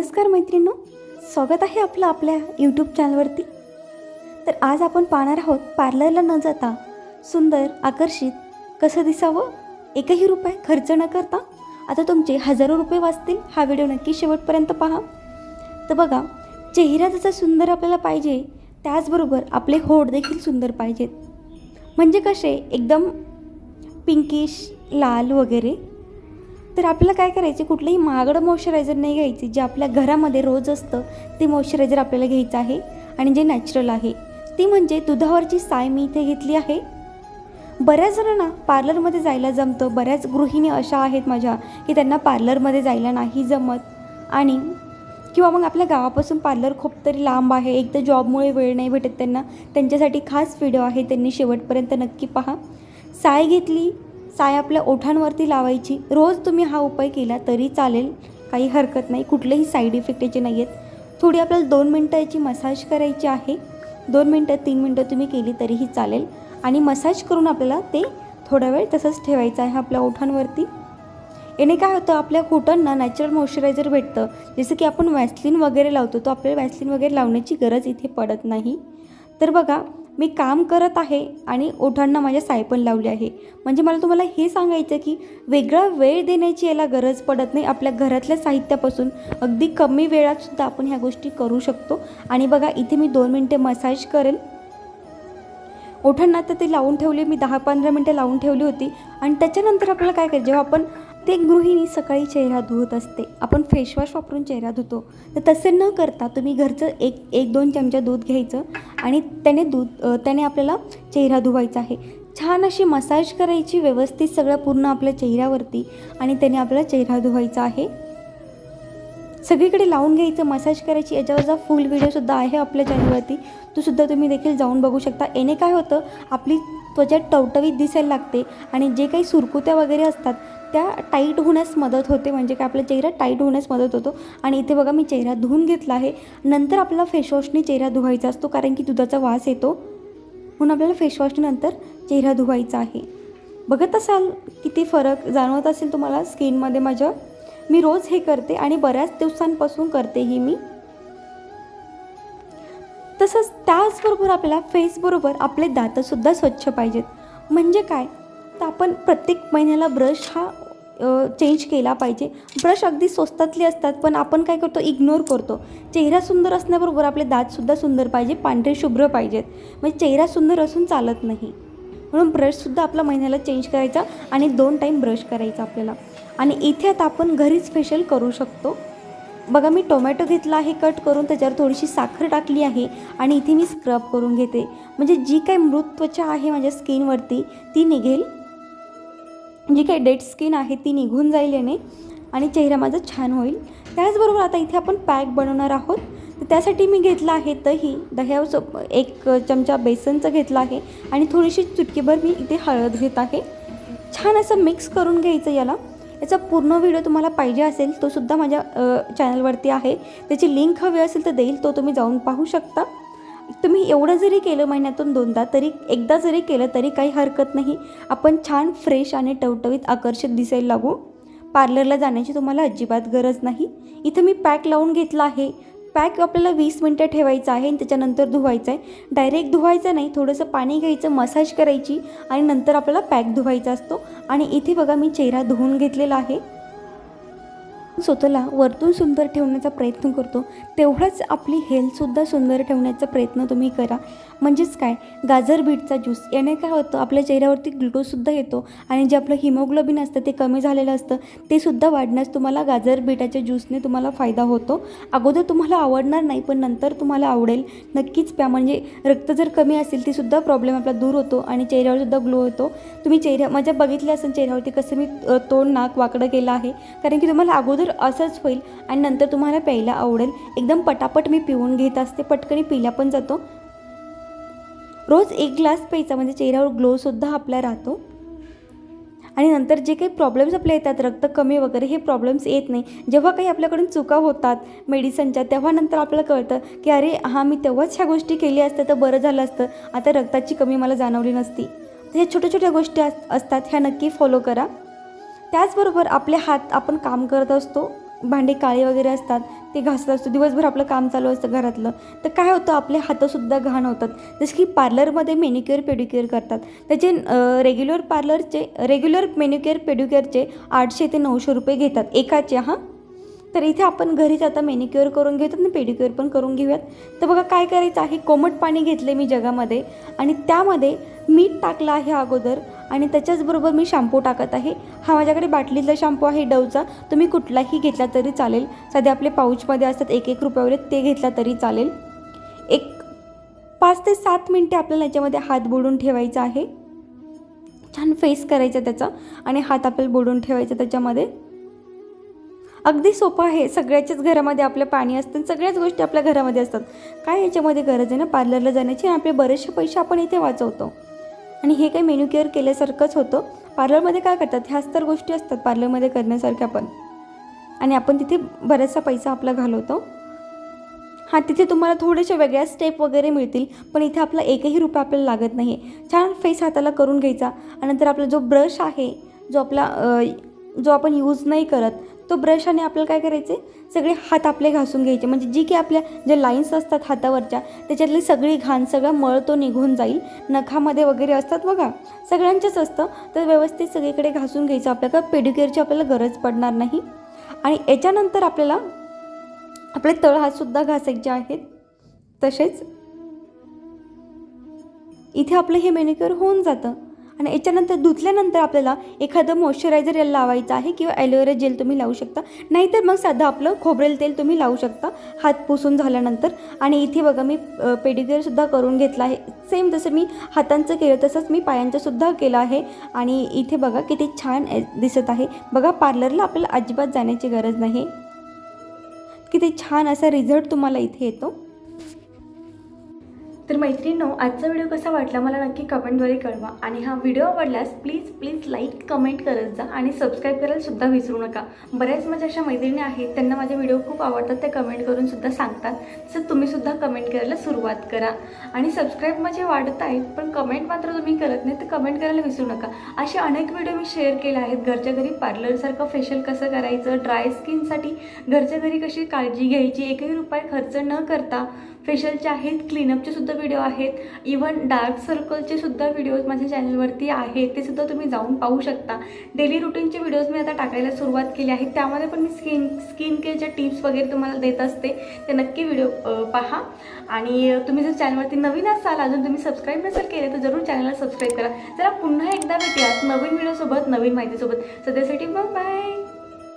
नमस्कार मैत्रिणींनो स्वागत आहे आपलं आपल्या यूट्यूब चॅनलवरती तर आज आपण पाहणार आहोत पार्लरला न जाता सुंदर आकर्षित कसं दिसावं एकही रुपये खर्च न करता. आता तुमचे हजारो रुपये वाचतील हा व्हिडिओ नक्की शेवटपर्यंत पहा. तर बघा चेहरा जसा सुंदर आपल्याला पाहिजे त्याचबरोबर आपले होड देखील सुंदर पाहिजेत. म्हणजे कसे एकदम पिंकिश लाल वगैरे. तर आपल्याला काय करायचे? कुठलंही महागडं मॉइश्चरायझर नाही घ्यायचे. जे आपल्या घरामध्ये रोज असतं ते मॉइश्चरायझर आपल्याला घ्यायचं आहे आणि जे नॅचरल आहे. ती म्हणजे दुधावरची साय मी इथे घेतली आहे. बऱ्याच जणांना पार्लरमध्ये जायला जमतं. बऱ्याच गृहिणी अशा आहेत माझ्या की त्यांना पार्लरमध्ये जायला नाही जमत. आणि किंवा मग आपल्या गावापासून पार्लर खूप तरी लांब आहे. एक तर जॉबमुळे वेळ नाही भेटत त्यांना. त्यांच्यासाठी खास व्हिडिओ आहे. त्यांनी शेवटपर्यंत नक्की पहा. साय घेतली साय आपल्या ओठांवरती लावायची. रोज तुम्ही हा उपाय केला तरी चालेल. काही हरकत नाही. कुठलेही साईड इफेक्ट याचे नाही आहेत थोडी आपल्याला दोन मिनटं याची मसाज करायची आहे. दोन मिनटं तीन मिनटं तुम्ही केली तरीही चालेल. आणि मसाज करून आपल्याला ते थोडा वेळ तसंच ठेवायचं आहे आपल्या ओठांवरती. याने काय होतं? आपल्या होटांना नॅचरल मॉइश्चरायझर भेटतं. जसं की आपण वॅसलिन वगैरे लावतो तो आपल्याला वॅसलिन वगैरे लावण्याची गरज इथे पडत नाही. तर बघा मी काम करत आहे आणि ओठांना माझ्या सायपण लावली आहे. म्हणजे मला तुम्हाला हे सांगायचं की वेगळा वेळ देण्याची याला गरज पडत नाही. आपल्या घरातल्या साहित्यापासून अगदी कमी वेळातसुद्धा आपण ह्या गोष्टी करू शकतो. आणि बघा इथे मी दोन मिनटे मसाज करेल. ओठांना तर ते लावून ठेवले. मी दहा पंधरा मिनटं लावून ठेवली होती. आणि त्याच्यानंतर आपल्याला काय करायचं? जेव्हा आपण ते गृहिणी सकाळी चेहरा धुवत असते. आपण फेशवॉश वापरून चेहरा धुतो. तर तसे न करता तुम्ही घरचं एक एक दोन चमचा दूध घ्यायचं आणि त्याने दूध त्याने आपल्याला चेहरा धुवायचा आहे. छान अशी मसाज करायची व्यवस्थित सगळं पूर्ण आपल्या चेहऱ्यावरती आणि त्याने आपल्याला चेहरा धुवायचा आहे. सगळीकडे लावून घ्यायचं मसाज करायची. याच्यावरचा फुल व्हिडिओसुद्धा आहे आपल्या चॅनलवरती तो सुद्धा तुम्ही देखील जाऊन बघू शकता. याने काय होतं आपली त्वचा टवटवीत दिसायला लागते आणि जे काही सुरकुत्या वगैरे असतात त्या टाईट होण्यास मदत होते. म्हणजे काय? आपला चेहरा टाईट होण्यास मदत होतो. आणि इथे बघा मी चेहरा धुवून घेतला आहे. नंतर आपल्याला फेसवॉशने चेहरा धुवायचा असतो कारण की दुधाचा वास येतो. म्हणून आपल्याला फेशवॉशनेनंतर चेहरा धुवायचा आहे. बघत असाल किती फरक जाणवत असेल तुम्हाला स्किनमध्ये माझ्या? मी रोज हे करते आणि बऱ्याच दिवसांपासून करतेही मी. तसंच त्याचबरोबर आपल्याला फेसबरोबर आपले दातंसुद्धा स्वच्छ पाहिजेत. म्हणजे काय? तर आपण प्रत्येक महिन्याला ब्रश हा चेंज केला पाहिजे. ब्रश अगदी स्वस्तातले असतात पण आपण काय करतो? इग्नोर करतो. चेहरा सुंदर असण्याबरोबर आपले दातसुद्धा सुंदर पाहिजे पांढरे शुभ्र पाहिजेत. म्हणजे चेहरा सुंदर असून चालत नाही. म्हणून ब्रशसुद्धा आपला महिन्याला चेंज करायचा आणि दोन टाईम ब्रश करायचा आपल्याला. आणि इथे आता आपण घरीच फेशियल करू शकतो. बघा मी टोमॅटो घेतला आहे कट करून त्याच्यावर थोडीशी साखर टाकली आहे आणि इथे मी स्क्रब करून घेते. म्हणजे जी काही मृत त्वचा आहे माझ्या स्किनवरती ती निघेल. जी काही डेड स्किन आहे ती निघून जाईल याने आणि चेहरा माझा छान होईल. त्याचबरोबर आता इथे आपण पॅक बनवणार आहोत. तर त्यासाठी मी घेतलं आहे दही. दह्यासोब एक चमचा बेसनचं घेतलं आहे आणि थोडीशी चुटकीभर मी इथे हळद घेत आहे. छान असं मिक्स करून घ्यायचं याला. याचा पूर्ण व्हिडिओ तुम्हाला पाहिजे असेल तो सुद्धा माझ्या चॅनलवरती आहे. त्याची लिंक हवी असेल तर देईल तो तुम्ही जाऊन पाहू शकता. तुम्ही एवढं जरी केलं महिन्यातून दोनदा तरी एकदा जरी केलं तरी काही हरकत नाही. आपण छान फ्रेश आणि टवटवीत आकर्षित दिसायला लागू. पार्लरला जाण्याची तुम्हाला अजिबात गरज नाही. इथं मी पॅक लावून घेतला आहे. पॅक आपल्याला वीस मिनटं ठेवायचं आहे आणि त्याच्यानंतर धुवायचं आहे डायरेक्ट धुवायचं नाही थोडंसं पाणी घ्यायचं मसाज करायची आणि नंतर आपल्याला पॅक धुवायचा असतो. आणि इथे बघा मी चेहरा धुवून घेतलेला आहे. स्वतःला वरतून सुंदर ठेवण्याचा प्रयत्न करतो तेवढाच आपली हेल्थसुद्धा सुंदर ठेवण्याचा प्रयत्न तुम्ही करा. म्हणजेच काय? गाजर बीटचा ज्यूस याने काय होतं? आपल्या चेहऱ्यावरती ग्लुकोजसुद्धा येतो आणि जे आपलं हिमोग्लोबिन असतं ते कमी झालेलं असतं ते सुद्धा वाढण्यास तुम्हाला गाजर बीटाच्या ज्यूसने तुम्हाला फायदा होतो. अगोदर तुम्हाला आवडणार नाही पण नंतर तुम्हाला आवडेल. नक्कीच प्या म्हणजे रक्त जर कमी असेल ते सुद्धा प्रॉब्लेम आपला दूर होतो आणि चेहऱ्यावरसुद्धा ग्लो होतो. तुम्ही चेहऱ्या माझ्या बघितले असेल चेहऱ्यावरती कसं मी तोंड नाक वाकडं केलं आहे. कारण की तुम्हाला अगोदर असंच होईल आणि नंतर तुम्हाला प्यायला आवडेल. एकदम पटापट मी पिऊन घेत असते पटकनी पिल्या पण जातो. रोज एक ग्लास प्यायचा म्हणजे चेहऱ्यावर ग्लोसुद्धा आपला राहतो. आणि नंतर जे काही प्रॉब्लेम्स आपल्या येतात रक्त कमी वगैरे हे प्रॉब्लेम्स येत नाही. जेव्हा काही आपल्याकडून चुका होतात मेडिसिनच्या तेव्हा नंतर आपल्याला कळतं की अरे हां मी तेव्हाच ह्या गोष्टी केल्या असत्या तर बरं झालं असतं. आता रक्ताची कमी मला जाणवली नसती. तर ह्या छोट्या छोट्या गोष्टी अस असतात ह्या नक्की फॉलो करा. त्याचबरोबर आपले हात आपण काम करत असतो भांडे काळे वगैरे असतात ते घासत असतो दिवसभर आपलं काम चालू असतं घरातलं. तर काय होतं आपले हातंसुद्धा घाण होतात. जसं की पार्लरमध्ये मेनिक्युअर पेडिक्युअर करतात. त्याचे रेग्युलर पार्लरचे रेग्युलर मेन्युक्युअर पेडिक्युअरचे आठशे ते नऊशे रुपये घेतात. एकाचे हां? तर इथे आपण घरीच आता मेनिक्युअर करून घेऊयात आणि पेडिक्युअर पण करून घेऊयात. तर बघा काय करायचं आहे? कोमट पाणी घेतले मी जगामध्ये आणि त्यामध्ये मीठ टाकलं आहे अगोदर आणि त्याच्याचबरोबर मी शॅम्पू टाकत आहे. हा माझ्याकडे बाटलीतला शॅम्पू आहे डवचा. तुम्ही कुठलाही घेतला तरी चालेल. साधे आपले पाऊचमध्ये असतात एक एक रुपयावर ते घेतला तरी चालेल. एक पाच ते सात मिनटे आपल्याला याच्यामध्ये हात बुडून ठेवायचा आहे. छान फेस करायचा त्याचा आणि हात आपल्याला बुडून ठेवायचा त्याच्यामध्ये. अगदी सोपं आहे. सगळ्याच्याच घरामध्ये आपलं पाणी असतं आणि सगळ्याच गोष्टी आपल्या घरामध्ये असतात. काय याच्यामध्ये गरज आहे ना? पार्लरला जाण्याची आणि आपले बरेचसे पैसे आपण इथे वाचवतो. आणि हे काही मेन्यू केअर केल्यासारखंच होतं. पार्लरमध्ये काय करतात? ह्याच तर गोष्टी असतात पार्लरमध्ये करण्यासारख्या पण. आणि आपण तिथे बराचसा पैसा आपला घालवतो. हां तिथे तुम्हाला थोडेसे वेगळ्या स्टेप वगैरे मिळतील पण इथे आपला एकही रुपया आपल्याला लागत नाही छान फेस हाताला करून घ्यायचा. आणि नंतर आपला जो ब्रश आहे जो आपला जो आपण यूज नाही करत तो ब्रशाने आपल्याला काय करायचे सगळे हात आपले घासून घ्यायचे. म्हणजे जी की आपल्या ज्या लाईन्स असतात हातावरच्या त्याच्यातली सगळी घाण सगळा मळ तो निघून जाईल. नखामध्ये वगैरे असतात बघा सगळ्यांचंच असतं. तर व्यवस्थित सगळीकडे घासून घ्यायचं. आपल्याला पेडिक्युअरची आपल्याला गरज पडणार नाही. आणि याच्यानंतर आपल्याला आपले तळहातसुद्धा घासायचे आहेत. तसेच इथे आपलं हे मेनिक्युअर होऊन जातं. आणि याच्यानंतर धुतल्यानंतर आपल्याला एखादं मॉइश्चरायझर याला लावायचं आहे किंवा ॲलोवेरा जेल तुम्ही लावू शकता. नाहीतर मग साधं आपलं खोबरेल तेल तुम्ही लावू शकता. हात पुसून झाल्यानंतर. आणि इथे बघा मी पेडिक्युअरसुद्धा करून घेतला आहे. सेम जसं मी हातांचं केलं तसंच मी पायांचंसुद्धा केलं आहे. आणि इथे बघा किती छान दिसत आहे. बघा पार्लरला आपल्याला अजिबात जाण्याची गरज नाही. किती छान असा रिझल्ट तुम्हाला इथे येतो. तर मैत्रिणींनो आजचा व्हिडिओ कसा वाटला मला नक्की कमेंटद्वारे कळवा. आणि हा व्हिडिओ आवडल्यास प्लीज प्लीज लाईक कमेंट करत जा आणि सबस्क्राईब करायला सुद्धा विसरू नका. बऱ्याच माझ्या अशा मैत्रिणी आहेत त्यांना माझे व्हिडिओ खूप आवडतात ते कमेंट करून सुद्धा सांगतात. तसं तुम्हीसुद्धा कमेंट करायला सुरुवात करा. आणि सबस्क्राईब माझे वाढत आहेत पण कमेंट मात्र तुम्ही करत नाही तर कमेंट करायला विसरू नका. असे अनेक व्हिडिओ मी शेअर केले आहेत घरच्या घरी पार्लरसारखं फेशियल कसं करायचं ड्राय स्किनसाठी घरच्या घरी कशी काळजी घ्यायची एकही रुपये खर्च न करता फेशियलचे आहेत क्लीनअपचे सुद्धा व्हिडिओ आहेत इवन डार्क सर्कलचे सुद्धा व्हिडिओज माझ्या चॅनलवरती आहेत ते सुद्धा तुम्ही जाऊन पाहू शकता. डेली रुटीनचे व्हिडिओज मी आता टाकायला सुरुवात केली आहे. त्यामध्ये पण मी स्किन स्किन केअरच्या टिप्स वगैरे तुम्हाला देत असते. ते नक्की व्हिडिओ पहा. आणि तुम्ही जर चॅनलवरती नवीन असाल अजून तुम्ही सबस्क्राईब नसेल केले तर जरूर चॅनलला सबस्क्राईब करा. जरा पुन्हा एकदा भेटूयात नवीन व्हिडिओसोबत नवीन माहितीसोबत. सध्यासाठी मग बाय